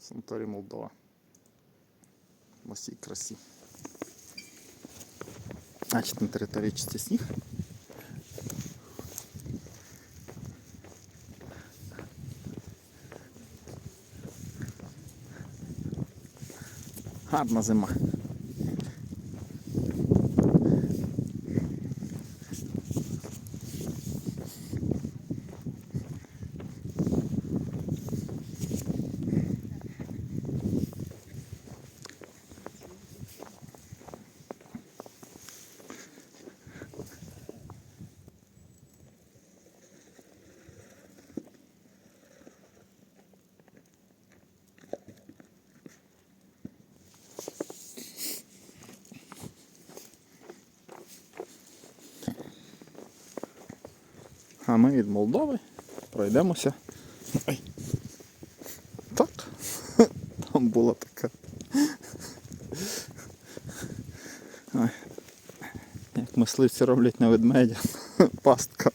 Санаторій Молдова. В усій красі. Значить, на території чисті сніг. Гарна зима. А ми від Молдови пройдемося. Ой. Так. Там була така. Ой. Як мисливці роблять на ведмедя. Пастка.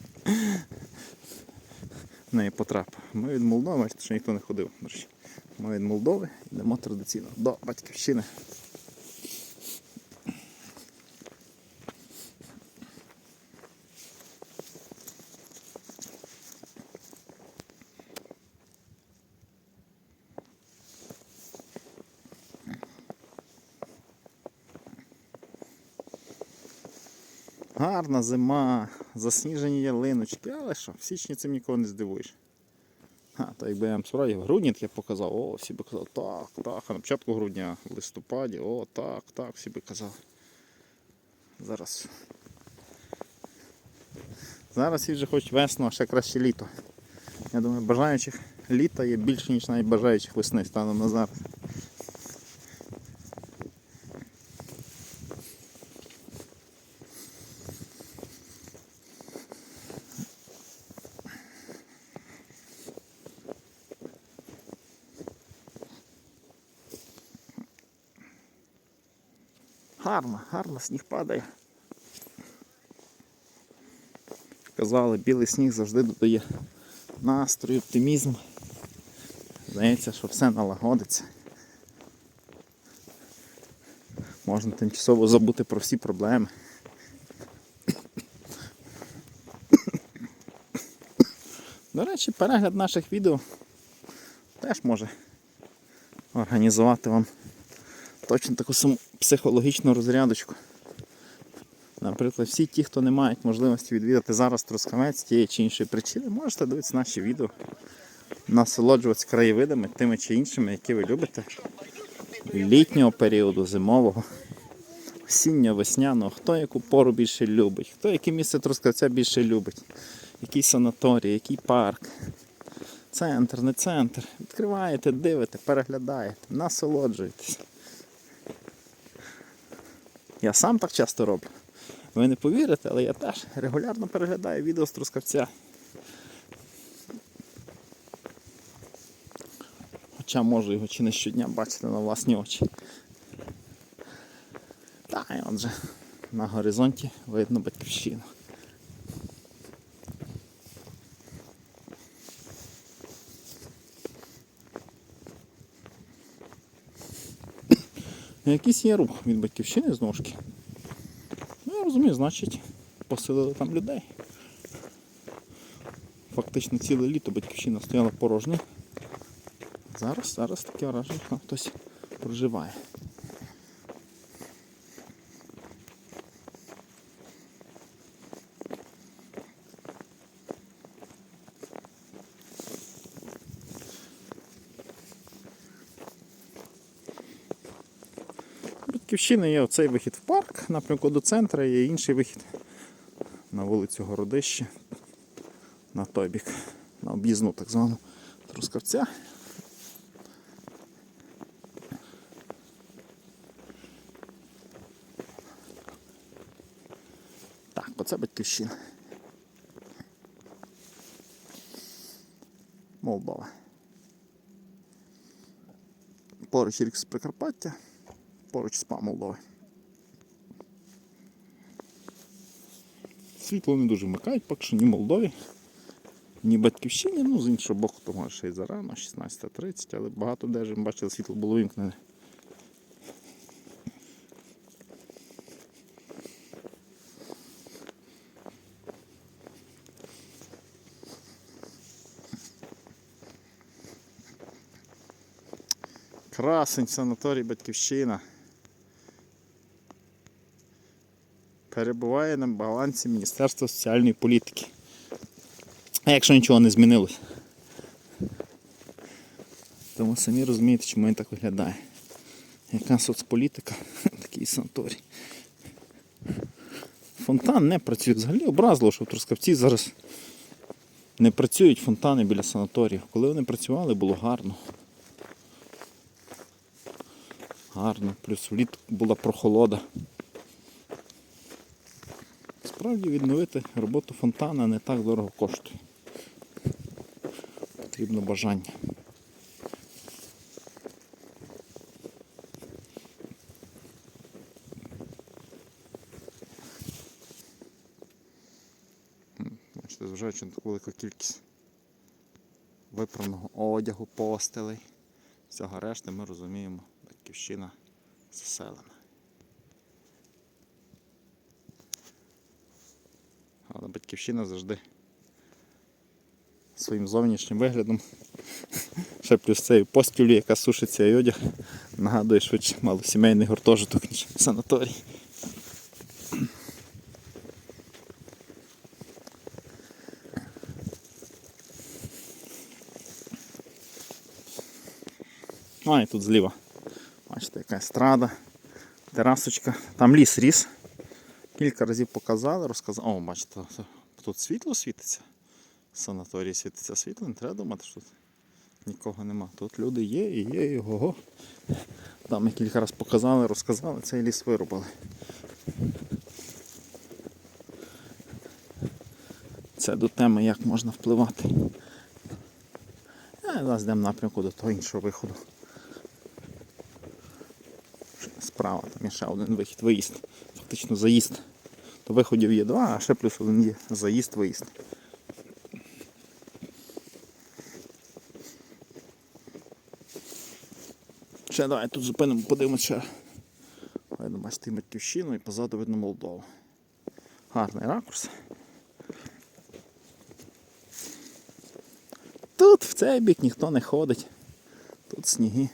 В неї потрапив. Ми від Молдови, що ніхто не ходив. Ми від Молдови йдемо традиційно до батьківщини. Гарна зима, засніжені ялиночки, але що, в січні цим нікого не здивуєш. А, то якби я вам справді в грудні таке показав, о, всі би казали, так, так, а на початку грудня, в листопаді, о, так, так, всі би казали. Зараз. Зараз всі вже хочуть весну, а ще краще літо. Я думаю, бажаючих літа є більше, ніж навіть бажаючих весни станом на зараз. Гарно, гарно сніг падає. Казали, білий сніг завжди додає настрій, оптимізм. Здається, що все налагодиться. Можна тимчасово забути про всі проблеми. До речі, перегляд наших відео теж може організувати вам точно таку саму психологічну розрядочку. Наприклад, всі ті, хто не мають можливості відвідати зараз Трускавець тієї чи іншої причини, можете дивитися наші відео, насолоджуватися краєвидами тими чи іншими, які ви любите. Літнього періоду, зимового, осіннього, весняного, хто яку пору більше любить, хто яке місце Трускавця більше любить, який санаторій, який парк. Центр, не центр. Відкриваєте, дивите, переглядаєте, насолоджуєтесь. Я сам так часто роблю. Ви не повірите, але я теж регулярно переглядаю відео з Трускавця. Хоча можу його чи не щодня бачити на власні очі. Та і отже, на горизонті видно батьківщину. Якийсь є рух від батьківщини з ножки. Ну, я розумію, значить, поселили там людей. Фактично ціле літо батьківщина стояла порожня. Зараз, зараз таке враження, що хтось проживає. Батьківщина є оцей вихід в парк, напрямку до центру, є інший вихід на вулицю Городище, на той бік, на об'їзну так звану Трускавця. Так, оце батьківщина. Молдова. Поруч рік з Прикарпаття поруч з ПА Молдови. Світло не дуже вмикають, поки що ні Молдові, Ні батьківщині, ну з іншого боку, то може ще й зарано, 16.30, але багато де бачили, світло було вимкнене. Красень, санаторій, батьківщина. Перебуває на балансі Міністерства соціальної політики. А якщо нічого не змінилось. Тому самі розумієте, чому він так виглядає. Яка соцполітика, такий санаторій. Фонтан не працює. Взагалі образливо, що в Трускавці зараз не працюють фонтани біля санаторіїв. Коли вони працювали, було гарно. Гарно, плюс влітку була прохолода. Справді відновити роботу фонтана не так дорого коштує. Потрібно бажання. Бачите, зважаючи на таку велику кількість випраного одягу, постелей, всього решти ми розуміємо, батьківщина заселена. Але батьківщина завжди своїм зовнішнім виглядом. Ще плюс цією постілю, яка сушиться і одяг, нагадує швидше малосімейний гуртожиток, ніж санаторій. А, і тут зліва. Бачите, яка естрада, терасочка. Там ліс ріс. Кілька разів показали, розказали. О, бачите, тут світло світиться. В санаторії світиться світло, не треба думати, що тут нікого нема. Тут люди є і є, і ого. Там ми кілька разів показали, розказали, цей ліс вирубали. Це до теми, як можна впливати. А зараз йдемо напрямку до того іншого виходу. Справа там є ще один вихід, виїзд. Фактично заїзд. То виходів є два, а ще плюс один є заїзд, виїзд. Ще давай тут зупинимо, подивимося. Видно, бачите, батьківщину і позаду видно Молдову. Гарний ракурс. Тут в цей бік ніхто не ходить. Тут сніги.